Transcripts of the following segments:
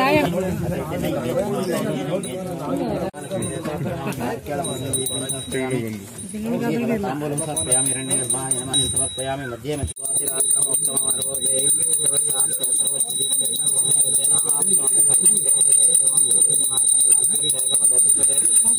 రాయ मध्य में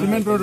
cement road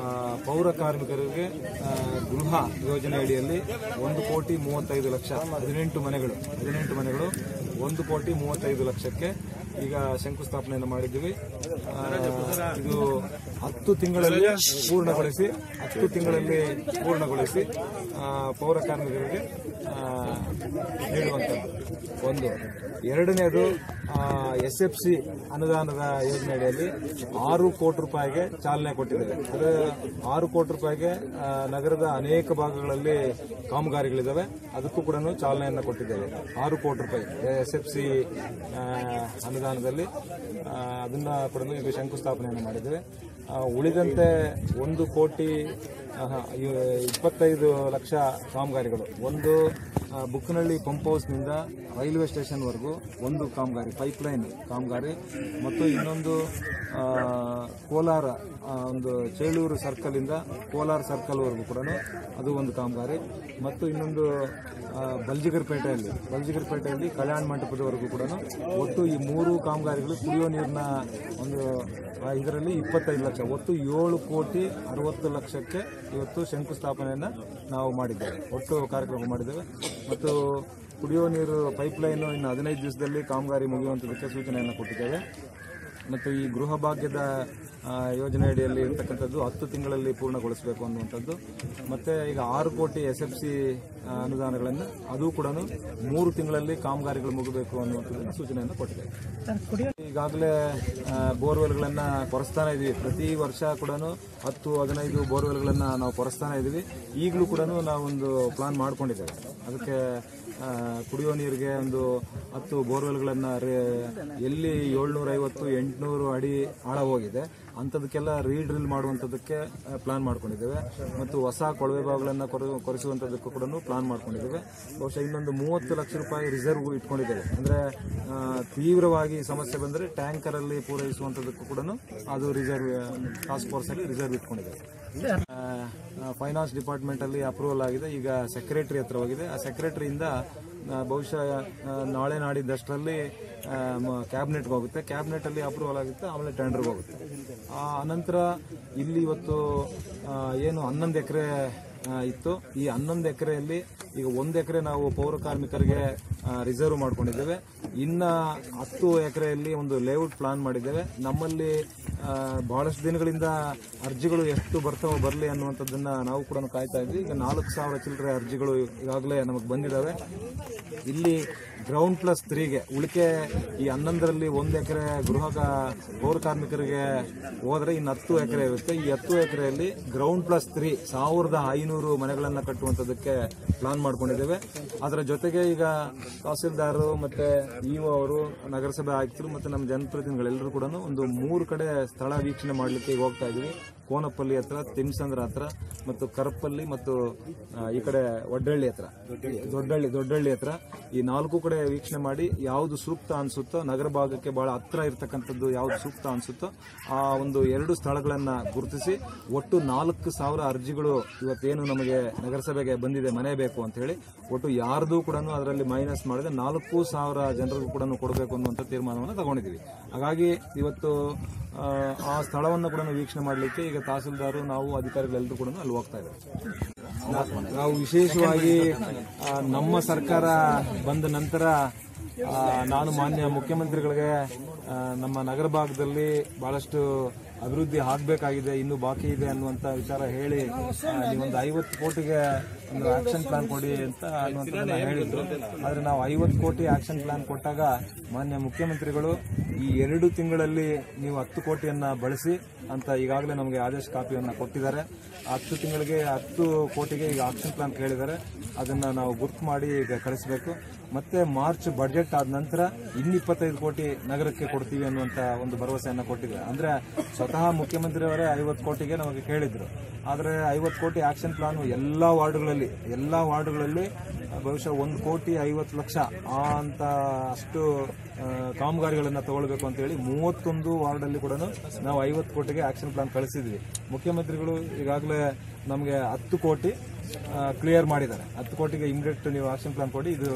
ಆ, ಪೌರ ಕಾರ್ಮಿಕರಿಗೆ ಗೃಹ ಯೋಜನೆ ಅಡಿಯಲ್ಲಿ ಒಂದು ಕೋಟಿ ಮೂವತ್ತೈದು ಲಕ್ಷ ಹದಿನೆಂಟು ಮನೆಗಳು ಹದಿನೆಂಟು ಮನೆಗಳು ಒಂದು ಕೋಟಿ ಮೂವತ್ತೈದು ಲಕ್ಷಕ್ಕೆ ಈಗ ಶಂಕುಸ್ಥಾಪನೆಯನ್ನು ಮಾಡಿದ್ದೀವಿ. ಇದು ಹತ್ತು ತಿಂಗಳಲ್ಲಿ ಪೂರ್ಣಗೊಳಿಸಿ, ಹತ್ತು ತಿಂಗಳಲ್ಲಿ ಪೂರ್ಣಗೊಳಿಸಿ ಪೌರ ಕಾರ್ಮಿಕರಿಗೆ ನೀಡುವಂಥದ್ದು ಒಂದು. ಎರಡನೇದು ಎಸ್ ಎಫ್ ಸಿ ಅನುದಾನದ ಯೋಜನೆ ಅಡಿಯಲ್ಲಿ ಆರು ಕೋಟಿ ರೂಪಾಯಿಗೆ ಚಾಲನೆ ಕೊಟ್ಟಿದ್ದೇವೆ ಅದು ಆರು ಕೋಟಿ ರೂಪಾಯಿಗೆ ನಗರದ ಅನೇಕ ಭಾಗಗಳಲ್ಲಿ ಕಾಮಗಾರಿಗಳಿದ್ದಾವೆ. ಅದಕ್ಕೂ ಕೂಡ ಚಾಲನೆಯನ್ನು ಕೊಟ್ಟಿದ್ದೇವೆ ಆರು ಕೋಟಿ ರೂಪಾಯಿ ಎಸ್ ಎಫ್ ಸಿ ಅನುದಾನದಲ್ಲಿ ಅದನ್ನು ಕೂಡ ಶಂಕುಸ್ಥಾಪನೆಯನ್ನು ಮಾಡಿದ್ದೇವೆ. ಉಳಿದಂತೆ ಒಂದು ಕೋಟಿ ಇಪ್ಪತ್ತೈದು ಲಕ್ಷ ಕಾಮಗಾರಿಗಳು. ಒಂದು ಬುಕ್ಕನಹಳ್ಳಿ ಪಂಪ್ ಹೌಸ್ನಿಂದ ರೈಲ್ವೆ ಸ್ಟೇಷನ್ವರೆಗೂ ಒಂದು ಕಾಮಗಾರಿ, ಪೈಪ್ಲೈನ್ ಕಾಮಗಾರಿ, ಮತ್ತು ಇನ್ನೊಂದು ಕೋಲಾರ ಒಂದು ಚೇಳೂರು ಸರ್ಕಲಿಂದ ಕೋಲಾರ ಸರ್ಕಲ್ವರೆಗೂ ಕೂಡ ಅದು ಒಂದು ಕಾಮಗಾರಿ. ಮತ್ತು ಇನ್ನೊಂದು ಬಲ್ಜಿಗರ್ಪೇಟೆಯಲ್ಲಿ ಬಲ್ಜಿಗರ್ಪೇಟೆಯಲ್ಲಿ ಕಲ್ಯಾಣ ಮಂಟಪದವರೆಗೂ ಕೂಡ ಒಟ್ಟು ಈ ಮೂರು ಕಾಮಗಾರಿಗಳು ಕುಡಿಯೋ ನೀರಿನ ಒಂದು ಇದರಲ್ಲಿ ಇಪ್ಪತ್ತೈದು ಲಕ್ಷ, ಒಟ್ಟು ಏಳು ಕೋಟಿ ಅರವತ್ತು ಲಕ್ಷಕ್ಕೆ ಇವತ್ತು ಶಂಕುಸ್ಥಾಪನೆಯನ್ನು ನಾವು ಮಾಡಿದ್ದೇವೆ. ಒಟ್ಟು ಕಾರ್ಯಕ್ರಮ ಮಾಡಿದ್ದೇವೆ. ಮತ್ತು ಕುಡಿಯುವ ನೀರು ಪೈಪ್ಲೈನು ಇನ್ನು ಹದಿನೈದು ದಿವಸದಲ್ಲಿ ಕಾಮಗಾರಿ ಮುಗಿಯುವಂಥದಕ್ಕೆ ಸೂಚನೆಯನ್ನು ಕೊಟ್ಟಿದ್ದೇವೆ. ಮತ್ತು ಈ ಗೃಹ ಭಾಗ್ಯದ ಯೋಜನೆ ಅಡಿಯಲ್ಲಿ ಇರ್ತಕ್ಕಂಥದ್ದು ಹತ್ತು ತಿಂಗಳಲ್ಲಿ ಪೂರ್ಣಗೊಳಿಸಬೇಕು ಅನ್ನುವಂಥದ್ದು. ಮತ್ತು ಈಗ ಆರು ಕೋಟಿ ಎಸ್ ಎಫ್ ಸಿ ಅನುದಾನಗಳನ್ನು ಅದು ಕೂಡ ಮೂರು ತಿಂಗಳಲ್ಲಿ ಕಾಮಗಾರಿಗಳು ಮುಗಬೇಕು ಅನ್ನುವಂಥದ್ದನ್ನು ಸೂಚನೆಯನ್ನು ಕೊಟ್ಟಿದ್ದೇವೆ. ಈಗಾಗಲೇ ಬೋರ್ವೆಲ್ಗಳನ್ನು ಕೊರೆಸ್ತಾನೆ ಇದ್ದೀವಿ ಪ್ರತಿ ವರ್ಷ ಕೂಡ ಹತ್ತು, ಹದಿನೈದು ಬೋರ್ವೆಲ್ಗಳನ್ನು ನಾವು ಕೊರೆಸ್ತಾನೆ ಇದ್ದೀವಿ ಈಗಲೂ ಕೂಡ ನಾವೊಂದು ಪ್ಲಾನ್ ಮಾಡ್ಕೊಂಡಿದ್ದೇವೆ. ಅದಕ್ಕೆ ಕುಡಿಯೋ ನೀರಿಗೆ ಒಂದು ಹತ್ತು ಬೋರ್ವೆಲ್ಗಳನ್ನು ಎಲ್ಲಿ ಏಳ್ನೂರ ಐವತ್ತು ಎಂಟುನೂರು ಅಡಿ ಆಳ ಹೋಗಿದೆ. ಅಂಥದಕ್ಕೆಲ್ಲ ರೀಡ್ರಿಲ್ ಮಾಡುವಂಥದ್ದಕ್ಕೆ ಪ್ಲಾನ್ ಮಾಡ್ಕೊಂಡಿದ್ದೇವೆ. ಮತ್ತು ಹೊಸ ಕೊಳವೆ ಬಾವಿಗಳನ್ನು ಕೊರೆಸುವಂಥದ್ದಕ್ಕೂ ಕೂಡ ಪ್ಲಾನ್ ಮಾಡ್ಕೊಂಡಿದ್ದೇವೆ. ಬಹುಶಃ ಇನ್ನೊಂದು ಮೂವತ್ತು ಲಕ್ಷ ರೂಪಾಯಿ ರಿಸರ್ವ್ ಇಟ್ಕೊಂಡಿದ್ದೇವೆ. ಅಂದರೆ ತೀವ್ರವಾಗಿ ಸಮಸ್ಯೆ ಬಂದರೆ ಟ್ಯಾಂಕರಲ್ಲಿ ಪೂರೈಸುವಂಥದ್ದಕ್ಕೂ ಕೂಡ ಅದು ರಿಸರ್ವ್ ಟಾಸ್ಕ್ ಫೋರ್ಸಲ್ಲಿ ರಿಸರ್ವ್ ಇಟ್ಕೊಂಡಿದ್ದೇವೆ. ಫೈನಾನ್ಸ್ ಡಿಪಾರ್ಟ್ಮೆಂಟ್ ಅಲ್ಲಿ ಅಪ್ರೂವಲ್ ಆಗಿದೆ. ಈಗ ಸೆಕ್ರೆಟರಿ ಹತ್ರ ಹೋಗಿದೆ. ಆ ಸೆಕ್ರೆಟರಿಯಿಂದ ಬಹುಶಃ ನಾಳೆ ನಾಡಿದ್ದಷ್ಟರಲ್ಲಿ ಕ್ಯಾಬಿನೆಟ್ಗೆ ಹೋಗುತ್ತೆ. ಕ್ಯಾಬಿನೆಟ್ ಅಲ್ಲಿ ಅಪ್ರೂವಲ್ ಆಗುತ್ತೆ, ಆಮೇಲೆ ಟೆಂಡರ್ ಹೋಗುತ್ತೆ. ಆ, ಅನಂತರ ಇಲ್ಲಿ ಇವತ್ತು ಏನು ಹನ್ನೊಂದು ಎಕರೆ ಇತ್ತು. ಈ ಹನ್ನೊಂದು ಎಕರೆಯಲ್ಲಿ ಈಗ ಒಂದು ಎಕರೆ ನಾವು ಪೌರ ಕಾರ್ಮಿಕರಿಗೆ ರಿಸರ್ವ್ ಮಾಡ್ಕೊಂಡಿದ್ದೇವೆ. ಇನ್ನ ಹತ್ತು ಎಕರೆಯಲ್ಲಿ ಒಂದು ಲೇಔಟ್ ಪ್ಲಾನ್ ಮಾಡಿದ್ದೇವೆ. ನಮ್ಮಲ್ಲಿ ಬಹಳಷ್ಟು ದಿನಗಳಿಂದ ಅರ್ಜಿಗಳು ಎಷ್ಟು ಬರ್ತಾವ ಬರಲಿ ಅನ್ನುವಂಥದ್ದನ್ನ ನಾವು ಕೂಡ ಕಾಯ್ತಾ ಇದ್ವಿ. ಈಗ ನಾಲ್ಕು ಸಾವಿರ ಚಿಲ್ಲರೆ ಅರ್ಜಿಗಳು ಈಗಾಗಲೇ ನಮಗೆ ಬಂದಿದ್ದಾವೆ ಇಲ್ಲಿ ಗ್ರೌಂಡ್ ಪ್ಲಸ್ ತ್ರೀಗೆ ಉಳಿಕೆ ಈ ಹನ್ನೊಂದರಲ್ಲಿ ಒಂದು ಎಕರೆ ಗೃಹ ಪೌರ ಕಾರ್ಮಿಕರಿಗೆ ಹೋದರೆ ಇನ್ನು ಹತ್ತು ಎಕರೆ ಇರುತ್ತೆ. ಈ ಹತ್ತು ಎಕರೆಯಲ್ಲಿ ಗ್ರೌಂಡ್ ಪ್ಲಸ್ ತ್ರೀ ಸಾವಿರದ ಐನೂರು ಮನೆಗಳನ್ನು ಕಟ್ಟುವಂಥದ್ದಕ್ಕೆ ಪ್ಲಾನ್ ಮಾಡ್ಕೊಂಡಿದ್ದೇವೆ. ಅದರ ಜೊತೆಗೆ ಈಗ ತಹಸೀಲ್ದಾರರು ಮತ್ತು ಇಒ ಅವರು, ನಗರಸಭೆ ಆಯುಕ್ತರು ಮತ್ತು ನಮ್ಮ ಜನಪ್ರತಿನಿಧಿಗಳೆಲ್ಲರೂ ಕೂಡ ಒಂದು ಮೂರು ಕಡೆ ಸ್ಥಳ ವೀಕ್ಷಣೆ ಮಾಡಲಿಕ್ಕೆ ಹೋಗ್ತಾ ಇದೀವಿ ಕೋನಪಲ್ಲಿ ಹತ್ರ ತಿಮ್ಸಂದ್ರ ಹತ್ರ ಮತ್ತು ಕರಪಲ್ಲಿ ಮತ್ತು ಈ ಕಡೆ ಒಡ್ಡಳ್ಳಿ ಹತ್ರ. ದೊಡ್ಡಳ್ಳಿ ದೊಡ್ಡಳ್ಳಿ ಹತ್ರ. ಈ ನಾಲ್ಕು ಕಡೆ ವೀಕ್ಷಣೆ ಮಾಡಿ ಯಾವುದು ಸೂಕ್ತ ಅನ್ಸುತ್ತೋ ನಗರ ಭಾಗಕ್ಕೆ ಬಹಳ ಹತ್ರ ಇರತಕ್ಕಂಥದ್ದು ಯಾವುದು ಸೂಕ್ತ ಅನ್ಸುತ್ತೋ ಆ ಒಂದು ಎರಡು ಸ್ಥಳಗಳನ್ನು ಗುರುತಿಸಿ ಒಟ್ಟು ನಾಲ್ಕು ಸಾವಿರ ಅರ್ಜಿಗಳು ಇವತ್ತೇನು ನಮಗೆ ನಗರಸಭೆಗೆ ಬಂದಿದೆ ಮನೆ ಬೇಕು ಅಂತ ಹೇಳಿ ಒಟ್ಟು ಯಾರ್ದು ಕೂಡ ಅದರಲ್ಲಿ ಮೈನಸ್ ಮಾಡಿದ್ರೆ ನಾಲ್ಕು ಸಾವಿರ ಜನರಿಗೂ ಕೂಡ ಕೊಡಬೇಕು ಅನ್ನುವಂಥ ತೀರ್ಮಾನವನ್ನು ತಗೊಂಡಿದ್ದೀವಿ. ಹಾಗಾಗಿ ಇವತ್ತು ಆ, ಆ ಸ್ಥಳವನ್ನು ಕೂಡ ವೀಕ್ಷಣೆ ಮಾಡಲಿಕ್ಕೆ ಈಗ ತಹಸೀಲ್ದಾರು, ನಾವು ಅಧಿಕಾರಿಗಳೆಲ್ಲರೂ ಕೂಡ ಅಲ್ಲಿ ಹೋಗ್ತಾ ಇದ್ದಾರೆ. ನಾವು ವಿಶೇಷವಾಗಿ ನಮ್ಮ ಸರ್ಕಾರ ಬಂದ ನಂತರ ನಾನು ಮಾನ್ಯ ಮುಖ್ಯಮಂತ್ರಿಗಳಿಗೆ ನಮ್ಮ ನಗರ ಭಾಗದಲ್ಲಿ ಬಹಳಷ್ಟು ಅಭಿವೃದ್ಧಿ ಆಗಬೇಕಾಗಿದೆ, ಇನ್ನು ಬಾಕಿ ಇದೆ ಅನ್ನುವಂತ ವಿಚಾರ ಹೇಳಿ ಒಂದು ಐವತ್ತು ಕೋಟಿಗೆ ಒಂದು ಆಕ್ಷನ್ ಪ್ಲಾನ್ ಕೊಡಿ ಅಂತ ಅನ್ನುವಂಥದ್ದನ್ನು ಹೇಳಿದ್ರು. ಆದ್ರೆ ನಾವು ಐವತ್ತು ಕೋಟಿ ಆಕ್ಷನ್ ಪ್ಲಾನ್ ಕೊಟ್ಟಾಗ ಮಾನ್ಯ ಮುಖ್ಯಮಂತ್ರಿಗಳು ಈ ಎರಡು ತಿಂಗಳಲ್ಲಿ ನೀವು ಹತ್ತು ಕೋಟಿಯನ್ನ ಬಳಸಿ ಅಂತ ಈಗಾಗಲೇ ನಮಗೆ ಆದೇಶ ಕಾಪಿಯನ್ನ ಕೊಟ್ಟಿದ್ದಾರೆ. ಹತ್ತು ತಿಂಗಳಿಗೆ ಹತ್ತು ಕೋಟಿಗೆ ಈಗ ಆಕ್ಷನ್ ಪ್ಲಾನ್ ಕೇಳಿದ್ದಾರೆ. ಅದನ್ನು ನಾವು ಗುರ್ತು ಮಾಡಿ ಈಗ ಕಳಿಸಬೇಕು. ಮತ್ತೆ ಮಾರ್ಚ್ ಬಜೆಟ್ ಆದ ನಂತರ ಇನ್ನಿಪ್ಪತ್ತೈದು ಕೋಟಿ ನಗರಕ್ಕೆ ಕೊಡ್ತೀವಿ ಅನ್ನುವಂತ ಒಂದು ಭರವಸೆಯನ್ನು ಕೊಟ್ಟಿದ್ದಾರೆ ಅಂದ್ರೆ ಸ್ವತಃ ಮುಖ್ಯಮಂತ್ರಿಯವರೇ ಐವತ್ತು ಕೋಟಿಗೆ ನಮಗೆ ಕೇಳಿದ್ರು. ಆದರೆ ಐವತ್ತು ಕೋಟಿ ಆಕ್ಷನ್ ಪ್ಲಾನ್ ಎಲ್ಲಾ ವಾರ್ಡ್ಗಳಲ್ಲಿ ಎಲ್ಲಾ ವಾರ್ಡ್ಗಳಲ್ಲಿ ಬಹುಶಃ ಒಂದು ಕೋಟಿ ಐವತ್ತು ಲಕ್ಷ ಆ ಅಂತ ಅಷ್ಟು ಕಾಮಗಾರಿಗಳನ್ನ ತಗೊಳ್ಬೇಕು ಅಂತ ಹೇಳಿ ಮೂವತ್ತೊಂದು ವಾರ್ಡಲ್ಲಿ ಕೂಡ ನಾವು ಐವತ್ತು ಕೋಟಿಗೆ ಆಕ್ಷನ್ ಪ್ಲಾನ್ ಕಳಿಸಿದ್ವಿ. ಮುಖ್ಯಮಂತ್ರಿಗಳು ಈಗಾಗಲೇ ನಮಗೆ ಹತ್ತು ಕೋಟಿ ಕ್ಲಿಯರ್ ಮಾಡಿದ್ದಾರೆ. ಹತ್ತು ಕೋಟಿಗೆ ಇಮಿಡಿಯೇಟ್ ನೀವು ಆಕ್ಷನ್ ಪ್ಲಾನ್ ಕೊಡಿ, ಇದು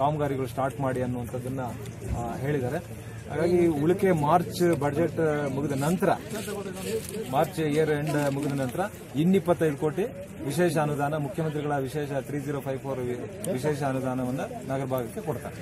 ಕಾಮಗಾರಿಗಳು ಸ್ಟಾರ್ಟ್ ಮಾಡಿ ಅನ್ನುವಂಥದ್ದನ್ನ ಹೇಳಿದ್ದಾರೆ. ಹಾಗಾಗಿ ಉಳಿಕೆ ಮಾರ್ಚ್ ಬಜೆಟ್ ಮುಗಿದ ನಂತರ, ಮಾರ್ಚ್ ಇಯರ್ ಎಂಡ್ ಮುಗಿದ ನಂತರ ಇನ್ನಿಪ್ಪತ್ತೈದು ಕೋಟಿ ವಿಶೇಷ ಅನುದಾನ ಮುಖ್ಯಮಂತ್ರಿಗಳ ವಿಶೇಷ ತ್ರೀ ಜೀರೋ ಫೈವ್ ಫೋರ್ ವಿಶೇಷ ಅನುದಾನವನ್ನು ನಗರ ಭಾಗಕ್ಕೆ ಕೊಡ್ತಾರೆ.